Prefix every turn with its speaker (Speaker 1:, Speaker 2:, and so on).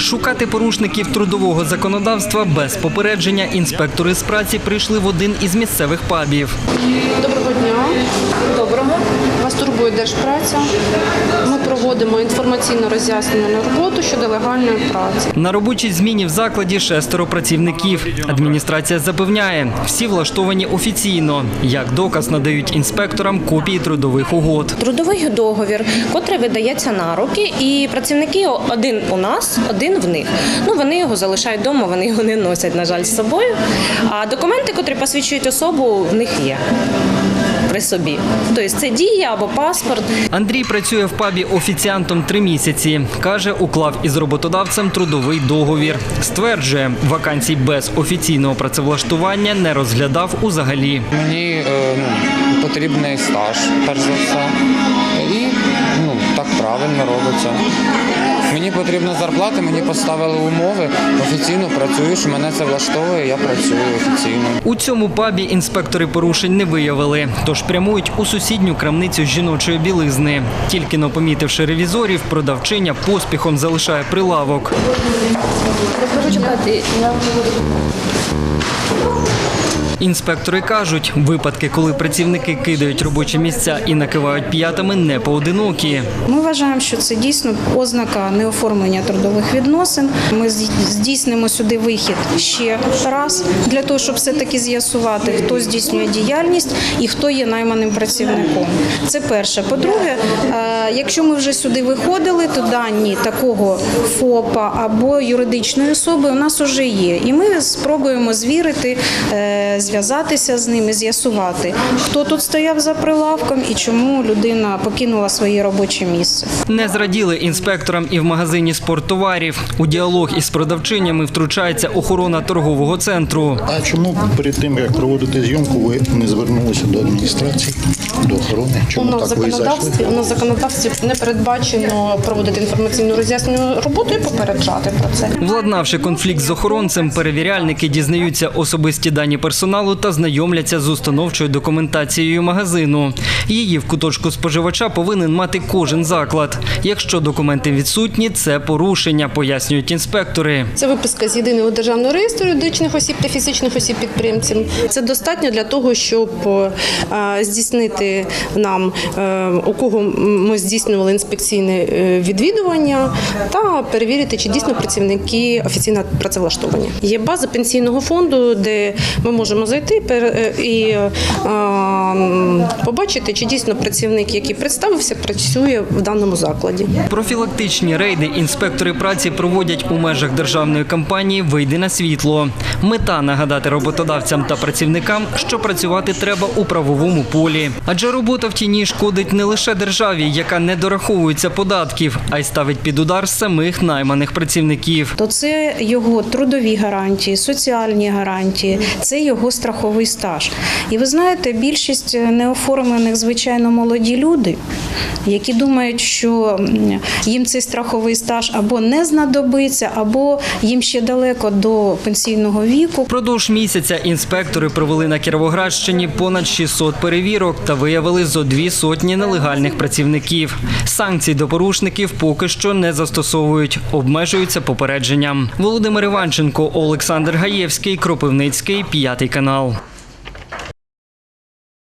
Speaker 1: Шукати порушників трудового законодавства без попередження інспектори з праці прийшли в один із місцевих пабів.
Speaker 2: Доброго дня. Доброго. Вас турбує держпраця. Ми проводимо інформаційно роз'яснювальну роботу щодо легальної праці.
Speaker 1: На робочій зміні в закладі шестеро працівників. Адміністрація запевняє, всі влаштовані офіційно. Як доказ надають інспекторам копії трудових угод.
Speaker 3: Трудовий договір, котрий видається на руки, і працівники один у нас, один в них. Ну вони його залишають вдома, вони його не носять, на жаль, з собою. А документи, котрі посвідчують особу, в них є при собі. Тобто це дія або паспорт.
Speaker 1: Андрій працює в пабі офіціантом три місяці. Каже, уклав із роботодавцем трудовий договір. Стверджує, вакансій без офіційного працевлаштування не розглядав узагалі.
Speaker 4: Мені е, ну, потрібний стаж, перш за все. І ну, так правильно робиться. Мені потрібна зарплата, мені поставили умови. Офіційно працюю, мене це влаштовує, я працюю офіційно.
Speaker 1: У цьому пабі інспектори порушень не виявили, тож прямують у сусідню крамницю жіночої білизни. Тільки но помітивши ревізорів, продавчиня поспіхом залишає прилавок. Інспектори кажуть, випадки, коли працівники кидають робочі місця і накивають п'ятами, не поодинокі.
Speaker 5: Ми вважаємо, що це дійсно ознака неоформлення трудових відносин. Ми здійснимо сюди вихід ще раз для того, щоб все таки з'ясувати, хто здійснює діяльність і хто є найманим працівником. Це перше. По-друге, е, якщо ми вже сюди виходили, то дані такого ФОПа або юридичної особи у нас вже є, і ми спробуємо звірити, е, зв'язатися з ними, з'ясувати, хто тут стояв за прилавком і чому людина покинула своє робоче місце.
Speaker 1: Не зраділи інспекторам і в магазині спорттоварів. У діалог із продавчинями втручається охорона торгового центру.
Speaker 6: А чому перед тим, як проводити зйомку, ви не звернулися до адміністрації, до охорони?
Speaker 2: У
Speaker 6: Чому
Speaker 2: нас
Speaker 6: так ви
Speaker 2: законодавстві
Speaker 6: зайшли?
Speaker 2: у нас в законодавстві не передбачено проводити інформаційну роз'яснювальну роботу і попереджати про це.
Speaker 1: Владнавши конфлікт з охоронцем, перевіряльники дізнаються особисті дані персоналу та знайомляться з установчою документацією магазину. Її в куточку споживача повинен мати кожен заклад. Якщо документи відсутні, це порушення, пояснюють інспектори.
Speaker 2: Це виписка з єдиного державного реєстру юридичних осіб та фізичних осіб підприємців. Це достатньо для того, щоб е, здійснити нам, е, у кого ми здійснювали інспекційне е, відвідування, та перевірити, чи дійсно працівники офіційно працевлаштовані. Є база пенсійного фонду, де ми можемо зайти е, і е, побачити, чи дійсно працівник, який представився, працює в даному закладі.
Speaker 1: Профілактичні рейди інспектори праці проводять у межах державної кампанії Вийди на світло. Мета нагадати роботодавцям та працівникам, що працювати треба у правовому полі. Адже робота в тіні шкодить не лише державі, яка не дораховується податків, а й ставить під удар самих найманих працівників.
Speaker 5: то це його трудові гарантії, соціальні гарантії, це його страховий стаж. І ви знаєте, більшість неоформлених, звичайно, молоді люди, які думають, що їм цей страховий стаж або не знадобиться, або їм ще далеко до пенсійного віку.
Speaker 1: Впродовж місяця інспектори провели на Кіровоградщині понад 600 перевірок та виявили зо дві сотні нелегальних працівників. Санкцій до порушників поки що не застосовують, обмежуються попередженням. Володимир Іванченко, Олександр Гаєвський, Кропивницький, п'ятий канал.